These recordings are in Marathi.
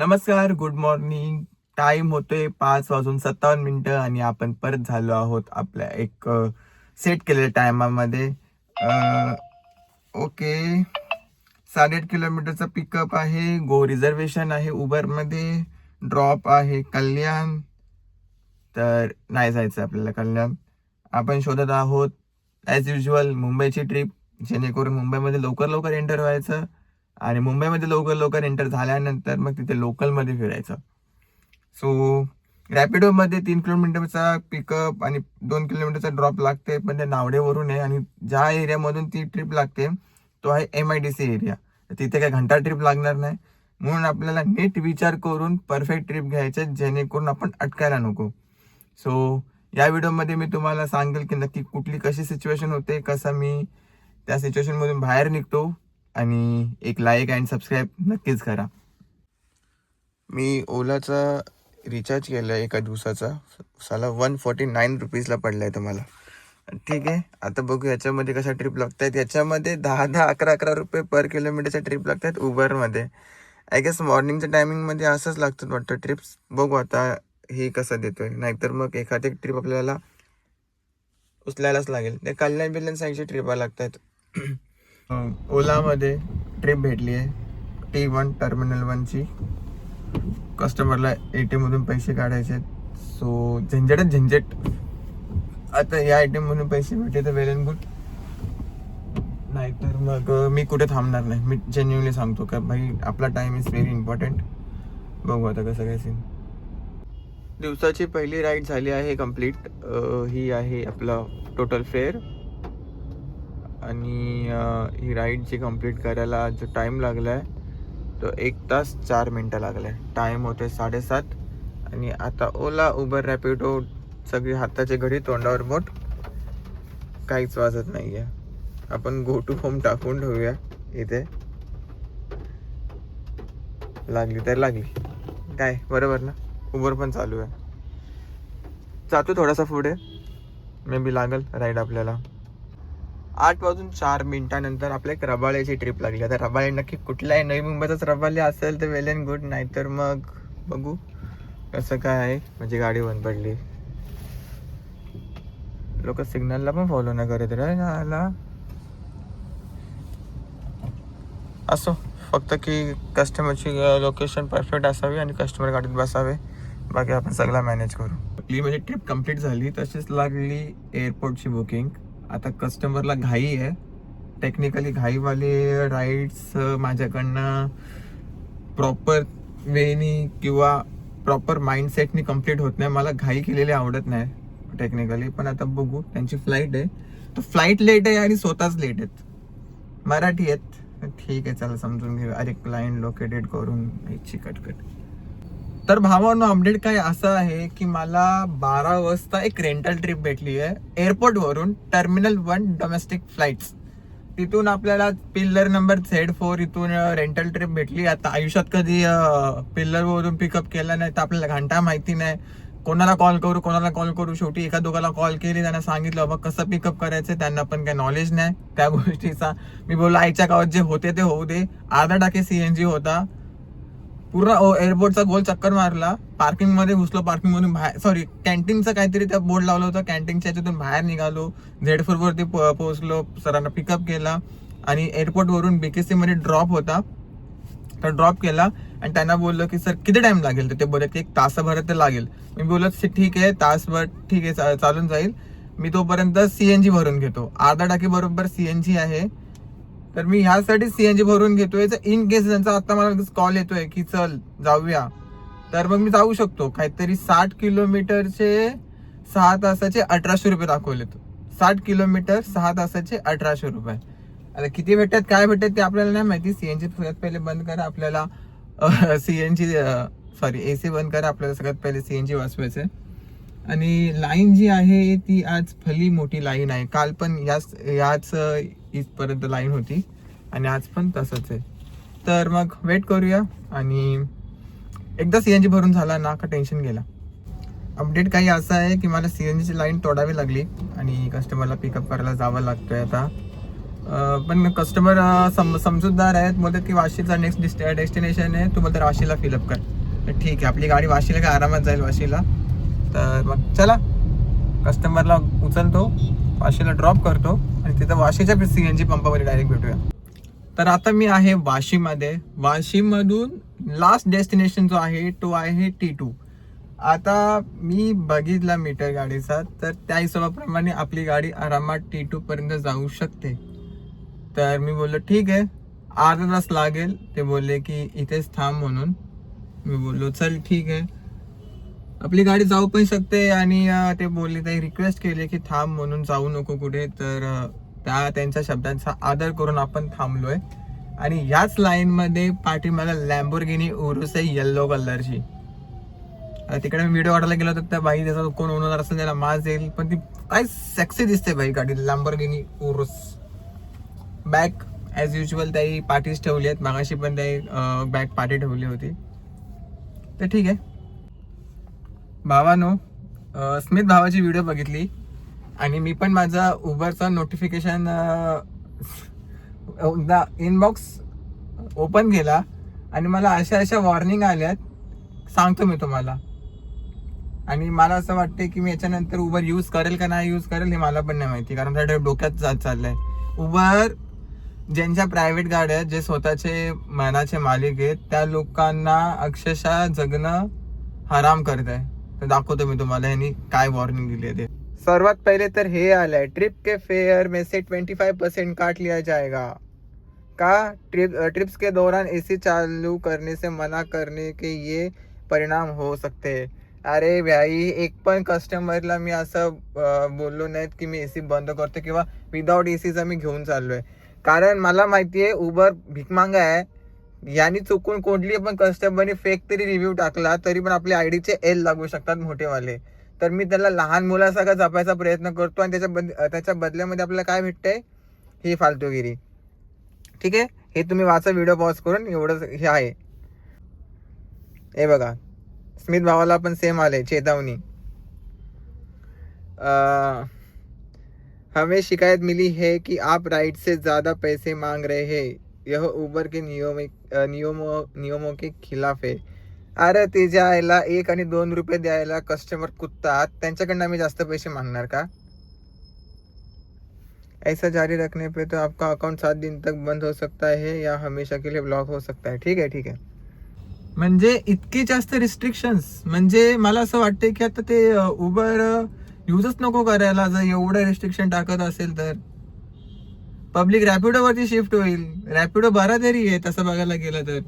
नमस्कार गुड मॉर्निंग टाइम होतोय पाच वाजून सत्तावन्न मिनटं आणि आपण परत झालो आहोत आपल्या एक सेट केलेल्या टायमामध्ये ओके. साडेआठ किलोमीटरचा पिकअप आहे गो रिझर्वेशन आहे उबरमध्ये ड्रॉप आहे कल्याण. तर नाही जायचं आपल्याला कल्याण. आपण शोधत आहोत ॲज युजल मुंबईची ट्रिप जेणेकरून मुंबईमध्ये लवकर लवकर एंटर व्हायचं. आणि मुंबईमध्ये लवकर लवकर एंटर झाल्यानंतर मग तिथे लोकलमध्ये फिरायचं. सो रॅपिडोमध्ये तीन किलोमीटरचा पिकअप आणि दोन किलोमीटरचा ड्रॉप लागते पण ते नावडेवरून आहे आणि ज्या एरियामधून ती ट्रिप लागते तो आहे M I D C area तिथे काही घंटा ट्रिप लागणार नाही. म्हणून आपल्याला नीट विचार करून परफेक्ट ट्रिप घ्यायचे जेणेकरून आपण अटकायला नको. सो या व्हिडिओमध्ये मी तुम्हाला सांगेल की नक्की कुठली कशी सिच्युएशन होते कसं मी त्या सिच्युएशनमधून बाहेर निघतो. आणि एक लाईक अँड सबस्क्राईब नक्कीच करा. मी ओलाचा रिचार्ज केला एका दिवसाचा. साला वन फोर्टी नाईन रुपीजला पडला आहे तुम्हाला ठीक आहे आता बघू याच्यामध्ये कशा ट्रिप लागत आहेत याच्यामध्ये दहा दहा अकरा अकरा रुपये पर किलोमीटरच्या ट्रिप लागत आहेत उबरमध्ये आय गेस मॉर्निंगच्या टायमिंगमध्ये असंच लागतं वाटतं ट्रिप्स बघू आता हे कसं देतो आहे नाहीतर मग एखादी ट्रिप आपल्याला उचलायलाच लागेल. ते कल्याण बिल्याण साईडची ट्रिपा लागत आहेत ओलामध्ये ट्रिप भेटली आहे. टी वन टर्मिनल वनची कस्टमरला ए टी एममधून पैसे काढायचे सो झंझटच झंझट. आता या ए टी एममधून पैसे भेटले तर वेल अँड गुड नाहीतर मग मी कुठे थांबणार नाही. मी जेन्युनली सांगतो का भाई आपला टाईम इज व्हेरी इम्पॉर्टंट बघू आता कसं काय सीन दिवसाची पहिली राईड झाली आहे कंप्लीट ही आहे आपला टोटल फेअर आणि ही राईड जी कंप्लीट करायला जो टाईम लागला आहे तो एक तास चार मिनटं लागला आहे टाईम होते साडेसात आणि आता ओला उबर रॅपिडो सगळी हाताचे घडी तोंडावर बोट. काहीच वाजत नाही आहे आपण गो टू होम टाकून ठेवूया इथे. लागली तर लागली. काय? बरोबर ना? उबर पण चालू आहे. जातो थोडासा पुढे. मे बी लागल राईड आपल्याला. आठ वाजून चार मिनिटानंतर आपल्या एक रबाळ्याची ट्रिप लागली. आता रबाळे नक्की कुठलाही नवी मुंबईचाच रबाळे असेल तर वेल अँड गुड नाहीतर मग बघू कसं काय आहे. म्हणजे गाडी बंद पडली. लोक सिग्नलला पण फॉलो नाही करत रे याला असो फक्त की कस्टमरची लोकेशन परफेक्ट असावी आणि कस्टमर गाडीत बसावे. बाकी आपण सगळं मॅनेज करू. आपली म्हणजे ट्रिप कंप्लीट झाली तशीच लागली एअरपोर्टची बुकिंग आता कस्टमरला घाई आहे. टेक्निकली घाईवाले राईड्स माझ्याकडनं प्रॉपर वेनी किंवा प्रॉपर माइंडसेटनी कंप्लीट होत नाही. मला घाई केलेली आवडत नाही टेक्निकली पण आता बघू त्यांची फ्लाईट आहे. तर फ्लाईट लेट आहे आणि स्वतःच लेट आहेत. मराठी आहेत. ठीक आहे चला समजून घेऊ. अरे क्लायंट लोकेटेड करून याची कटकट. तर भावानो अपडेट काय असं आहे की मला बारा वाजता एक रेंटल ट्रिप भेटली आहे. एअरपोर्टवरून टर्मिनल वन डोमेस्टिक फ्लाईट्स तिथून आपल्याला पिल्लर नंबर झेड फोर इथून रेंटल ट्रिप भेटली. आता आयुष्यात कधी पिल्लरवरून पिकअप केला नाही तर आपल्याला घंटा माहिती नाही. कोणाला कॉल करू कोणाला कॉल करू? शेवटी एका दोघाला कॉल केली त्यांना सांगितलं बाबा कसं पिकअप करायचं त्यांना पण काही नॉलेज नाही त्या गोष्टीचा. मी बोललो आईच्या गावात जे होते ते होऊ दे. अर्धा टाके सी एन जी होता. पूर्ण एअरपोर्टचा गोल चक्कर मारला. पार्किंगमध्ये घुसलो पार्किंग मधून बाहेर सॉरी कॅन्टीनचं काहीतरी त्या बोर्ड लावलं होतं. कॅन्टीनच्या याच्यातून बाहेर निघालो. झेड फोर वरती पोहोचलो. सरांना पिकअप केला. आणि एअरपोर्ट वरून बीकेसी मध्ये ड्रॉप होता. तर ड्रॉप केला आणि त्यांना बोललो की सर किती टाइम लागेल? तर ते बोलले की एक तासाभरात तर लागेल. मी बोललो ठीक आहे तासभर ठीक आहे चा- चालून जाईल. मी तोपर्यंत सीएनजी भरून घेतो. अर्धा टाकी बरोबर सीएनजी आहे. तर मी ह्यासाठी सीएनजी भरून घेतोय. तर इन केस त्यांचा आता मला कॉल येतोय की चल जाऊया. तर मग मी जाऊ शकतो. काहीतरी साठ किलोमीटरचे सहा तासाचे अठराशे रुपये दाखवलेत साठ किलोमीटर सहा तासाचे अठराशे रुपये. आता किती भेटतात काय भेटतात ते आपल्याला नाही माहिती. सीएनजी सगळ्यात पहिले बंद करा आपल्याला. सीएनजी सॉरी ए सी बंद करा आपल्याला सगळ्यात पहिले सीएनजी वाचवायचं आणि लाईन जी आहे ती आज भली मोठी लाईन आहे. काल पण याच याच इथपर्यंत लाईन होती. आणि आज पण तसंच आहे. तर मग वेट करूया आणि एकदा सी एन जी भरून झाला ना का टेन्शन गेला. अपडेट काही असं आहे की मला सी एन जीची लाईन तोडावी लागली आणि कस्टमरला पिकअप करायला जावं लागतं आहे आता पण कस्टमर सम समजूतदार आहेत. बोलतात की वाशीचा नेक्स्ट डेस्टिनेशन आहे तू बोलतात वाशीला फिलअप कर. तर ठीक आहे आपली गाडी वाशीला काय आरामात जाईल वाशीला? तर मग चला कस्टमरला उचलतो. वाशीला ड्रॉप करतो आणि तिथं वाशीच्या सी एन जी पंपावर डायरेक्ट भेटूया. तर आता मी आहे वाशीमध्ये. वाशीमधून लास्ट डेस्टिनेशन जो आहे तो आहे टी टू आता मी बघितला मीटर गाडीचा तर त्या हिशोबाप्रमाणे आपली गाडी आरामात टी टू पर्यंत जाऊ शकते. तर मी बोललो ठीक आहे. अर्धा तास लागेल. ते बोलले की इथेच थांब म्हणून. मी बोललो चल ठीक आहे. आपली गाडी जाऊ पण शकते आणि ते बोलले ते रिक्वेस्ट केली की थांब म्हणून जाऊ नको कुठे. तर त्या त्यांच्या शब्दांचा आदर करून आपण थांबलोय. आणि याच लाईन मध्ये पाठीमाला लॅम्बोर्गिनी उरुस आहे येल्लो कलरची तिकडे मी व्हिडिओ काढायला गेलो तर त्या बाई त्याचा कोण ओनर असेल त्याला माज येईल. पण ती काय सेक्सी दिसते बाई गाडी Lamborghini Urus back as usual त्याही पाठीच ठेवली आहेत. मागाशी पण त्याही बॅग पाठी ठेवली होती. तर ठीक आहे. भावानो स्मित भावाची व्हिडिओ बघितली. आणि मी पण माझा उबरचा नोटिफिकेशन एकदा इनबॉक्स ओपन केला. आणि मला अशा अशा वॉर्निंग आल्यात. सांगतो मी तुम्हाला. आणि मला असं वाटते की मी याच्यानंतर उबर यूज करेल का नाही यूज करेल हे मला पण नाही माहिती. कारण त्या डोक्यात जात चाललं आहे उबर ज्यांच्या प्रायव्हेट गाड्या आहेत जे स्वतःचे मनाचे मालिक आहेत त्या लोकांना अक्षरशः जगणं हराम करत आहे दाखवतो मी तुम्हाला यांनी काय वॉर्निंग दिली आहे सर्वात पहिले तर हे आलंय ट्रिप के फेयर में से ट्वेंटी फाइव परसेंट काट लिया जाएगा. का? ट्रिप ट्रिप्स के दौरान एसी चालू करने से मना करने के ये परिणाम हो सकते हैं. अरे भाई, एक पण कस्टमरला मी असं बोललो नाहीत की मी एसी बंद करतो किंवा विदाऊट एसीचा मी घेऊन चाललोय. कारण मला माहिती आहे उबर भिकमांगा आहे यांनी चुकून कोणली पण कस्टमरने फेक तरी रिव्ह्यू टाकला तरी पण आपल्या आयडीचे एल लागू शकतात मोठेवाले. तर मी त्याला लहान मुलासारखा जपायचा प्रयत्न करतो आणि त्याच्या बद त्याच्या बदल्यामध्ये आपल्याला काय भेटतंय? ही फालतूगिरी. ठीक आहे? हे तुम्ही वाचा व्हिडिओ पॉज करून एवढंच हे आहे. हे बघा. स्मित भावाला पण सेम आले चेतावनी हमें शिकायत मिली है कि आप राइट से ज़्यादा पैसे मांग रहे हैं. यह उबर के नियमिक नियमो नियमों नियमों के खिलाफ आहे अरे ते द्यायला एक आणि दोन रुपये द्यायला कस्टमर कुत्ता त्यांच्याकडनं आम्ही जास्त पैसे मागणार का? ऐसा जारी रखने पे तो आपका अकाउंट सात दिन तक बंद हो सकता है या हमेशा के लिए ब्लॉक हो सकता है। ठीक आहे ठीक आहे म्हणजे इतके जास्त रिस्ट्रिक्शन्स म्हणजे मला असं वाटते की आता ते उबर युजच नको करायला. जर एवढं रिस्ट्रिक्शन टाकत असेल तर. पब्लिक रॅपिडो वरती शिफ्ट होईल. रॅपिडो बरा तरी आहे तसं बघायला गेलं तर.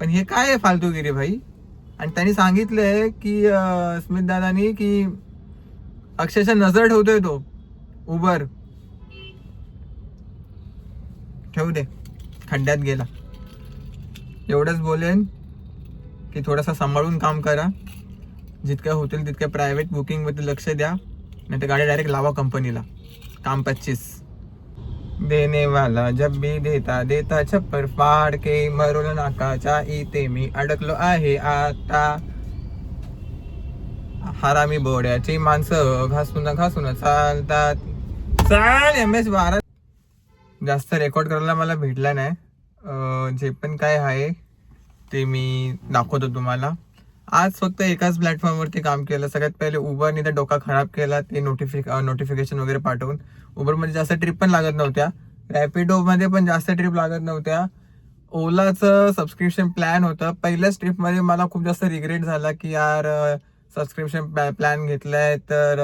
पण हे काय आहे फालतूगिरी भाई? आणि त्यांनी सांगितलंय की स्मित दादानी की अक्षरशः नजर ठेवतोय तो. उबर ठेवू दे. खड्ड्यात गेला. एवढंच बोलेन की थोडासा सांभाळून काम करा. जितक्या होतील तितक्या प्रायव्हेट बुकिंगवरती लक्ष द्या. नाही तर गाडी डायरेक्ट लावा कंपनीला काम पच्चीस. देने वाला जब भी देता देता छप्पर फाड के मरुल नाकाच्या इथे मी अडकलो आहे आता. हरामी बोड्याची माणसं घासून घासून चालतात. चाल एम एस बारा जास्त रेकॉर्ड करायला मला भेटला नाही. जे पण काय आहे ते मी दाखवतो तुम्हाला. आज फक्त एकाच प्लॅटफॉर्मवरती काम केलं. सगळ्यात पहिले उबरने तर डोका खराब केला ते नोटिफिक नोटिफिकेशन वगैरे पाठवून. उबरमध्ये जास्त ट्रिप पण लागत नव्हत्या. रॅपिडोमध्ये पण जास्त ट्रिप लागत नव्हत्या. ओलाचं सबस्क्रिप्शन प्लॅन होतं. पहिल्याच ट्रिपमध्ये मला खूप जास्त रिग्रेट झाला की यार सबस्क्रिप्शन प्लॅन घेतलाय तर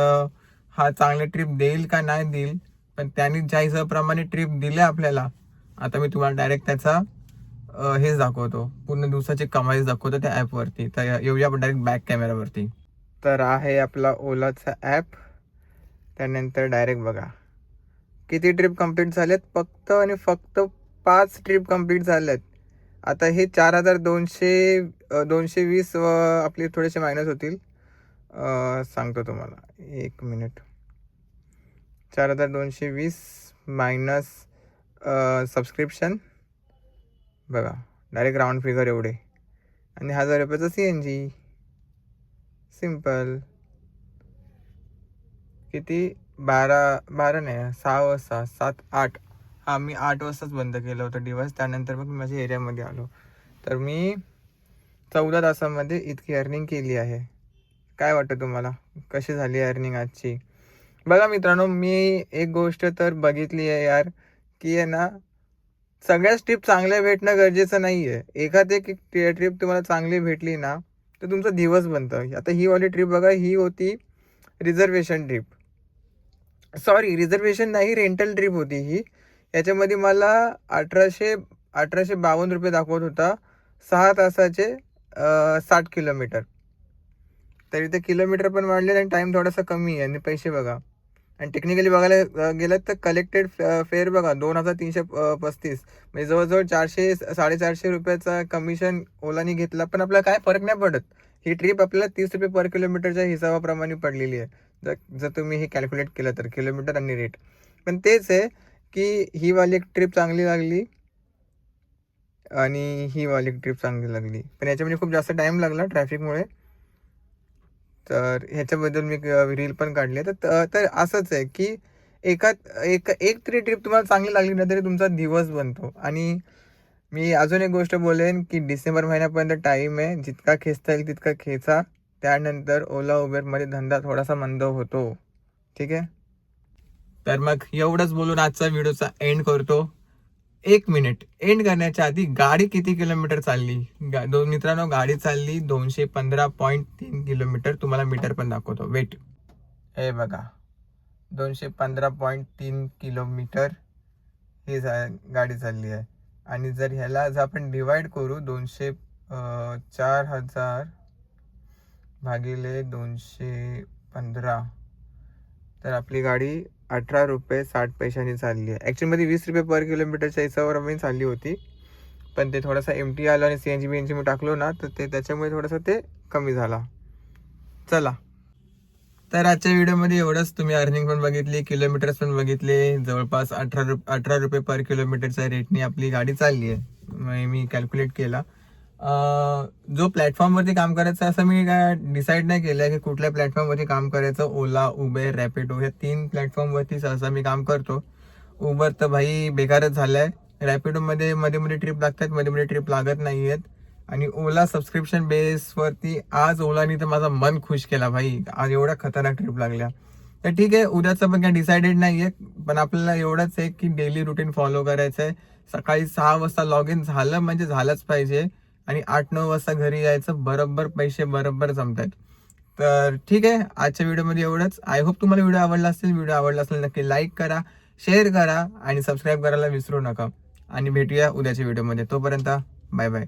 हा चांगले ट्रिप देईल का नाही देईल? पण त्यांनी ज्या हिशोबाप्रमाणे ट्रिप दिल्या आपल्याला आता मी तुम्हाला डायरेक्ट त्याचा हेच दाखवतो. पूर्ण दिवसाची कमाईच दाखवतो त्या ॲपवरती तर येऊया आपण डायरेक्ट बॅक कॅमेरावरती तर आहे आपला ओलाचा ॲप त्यानंतर डायरेक्ट बघा. किती ट्रिप कंप्लीट झालेत? फक्त आणि फक्त पाच ट्रिप कंप्लीट झाल्यात आता हे चार हजार दोनशे दोनशे वीस व आपले थोडेसे मायनस होतील. सांगतो तुम्हाला. एक मिनिट चार हजार दोनशे वीस मायनस सबस्क्रिप्शन बघा डायरेक्ट राऊंड फिगर एवढे. आणि हजार रुपयाचं सी एन जी सिंपल किती? बारा बारा नाही सहा वाजता सात आठ. हां मी आठ वाजताच बंद केलं होतं दिवस. त्यानंतर मग मी माझ्या एरियामध्ये आलो. तर मी चौदा तासामध्ये इतकी अर्निंग केली आहे. काय वाटतं तुम्हाला? कशी झाली अर्निंग आजची? बघा मित्रांनो मी एक गोष्ट तर बघितली आहे यार की आहे ना सगळ्याच ट्रिप चांगल्या भेटणं गरजेचं नाही आहे एखाद एक ट्रिप तुम्हाला चांगली भेटली ना तर तुमचा दिवस बनतं. आता ही वाली ट्रिप बघा ही होती रिझर्वेशन ट्रिप सॉरी रिझर्वेशन नाही रेंटल ट्रिप होती ही. याच्यामध्ये मला अठराशे अठराशे बावन्न रुपये दाखवत होता. सहा तासाचे साठ किलोमीटर. तरी ते किलोमीटर पण वाढले आणि टाईम थोडासा कमी आहे. आणि पैसे बघा. आणि टेक्निकली बघायला गेलं तर कलेक्टेड फेअर बघा दोन हजार तीनशे पस्तीस. म्हणजे जवळजवळ चारशे साडेचारशे रुपयाचा कमिशन ओलानी घेतला पण आपल्याला काय फरक नाही पडत. ही ट्रिप आपल्याला तीस रुपये पर किलोमीटरच्या हिसाबाप्रमाणे पडलेली आहे. जर जर तुम्ही हे कॅल्क्युलेट केलं तर किलोमीटर आणि रेट पण तेच आहे की ही वाली एक ट्रिप चांगली लागली आणि ही वाली ट्रिप चांगली लागली. पण याच्यामध्ये खूप जास्त टाईम लागला ट्रॅफिकमुळे तर ह्याच्याबद्दल मी रील पण काढली तर तर असंच आहे की एका एक एक तरी ट्रिप तुम्हाला चांगली लागली ना तरी तुमचा दिवस बनतो. आणि मी अजून एक गोष्ट बोलेन की डिसेंबर महिन्यापर्यंत टाईम आहे. जितका खेचता येईल तितका खेचा. त्यानंतर ओला उबेरमध्ये धंदा थोडासा मंद होतो. ठीक आहे? तर मग एवढंच बोलून आजचा व्हिडिओचा एंड करतो. एक मिनिट. एंड करण्याच्या आधी गाडी किती किलोमीटर चालली? गा- दोन मित्रांनो गाडी चालली दोनशे पंधरा पॉईंट तीन किलोमीटर. तुम्हाला मीटर पण दाखवतो. वेट हे बघा. दोनशे पंधरा पॉईंट तीन किलोमीटर ही गाडी चालली आहे. आणि जर ह्याला जर आपण डिवाइड करू दोनशे चार हजार भागिले दोनशे पंधरा. तर आपली गाडी अठरा रुपये साठ पैशांनी चालली आहे. ॲक्च्युलीमध्ये वीस रुपये पर किलोमीटरच्या हिसाबावर आम्ही चालली होती. पण ते थोडासा एम टी आलं आणि C N G B N G मी टाकलो ना तर ते त्याच्यामुळे थोडंसं ते कमी झाला. चला. तर आजच्या व्हिडिओमध्ये एवढंच. तुम्ही अर्निंग पण बघितली किलोमीटर्स पण बघितले. जवळपास अठरा रुप अठरा रुपये पर किलोमीटरच्या रेटने आपली गाडी चालली आहे. मग मी कॅल्क्युलेट केला. जो प्लॅटफॉर्मवरती काम करायचं असं मी काय डिसाईड नाही केलं की कुठल्या प्लॅटफॉर्मवरती काम करायचं. ओला उबेर रॅपिडो ह्या तीन प्लॅटफॉर्मवरती सहसा मी काम करतो. उबर तर भाई बेकारच झालं आहे रॅपिडोमध्ये मध्ये मध्ये ट्रिप लागतात मध्ये मध्ये ट्रिप लागत नाही आहेत आणि ओला सबस्क्रिप्शन बेसवरती आज ओलानी तर माझा मन खुश केला भाई. आज एवढ्या खतरनाक ट्रिप लागल्या. तर ठीक आहे उद्याचं पण काही डिसाइडेड नाही आहे पण आपल्याला एवढंच आहे की डेली रुटीन फॉलो करायचं आहे सकाळी सहा वाजता लॉग इन झालं म्हणजे झालंच पाहिजे. आणि आठ नऊ वाजता घरी यायचं बरोबर पैसे बरोबर जमतात. तर ठीक आहे आजच्या व्हिडिओमध्ये एवढंच. आय होप तुम्हाला व्हिडिओ आवडला असेल व्हिडिओ आवडला असेल नक्की लाईक करा शेअर करा आणि सबस्क्राईब करायला विसरू नका. आणि भेटूया उद्याच्या व्हिडिओमध्ये. तोपर्यंत बाय बाय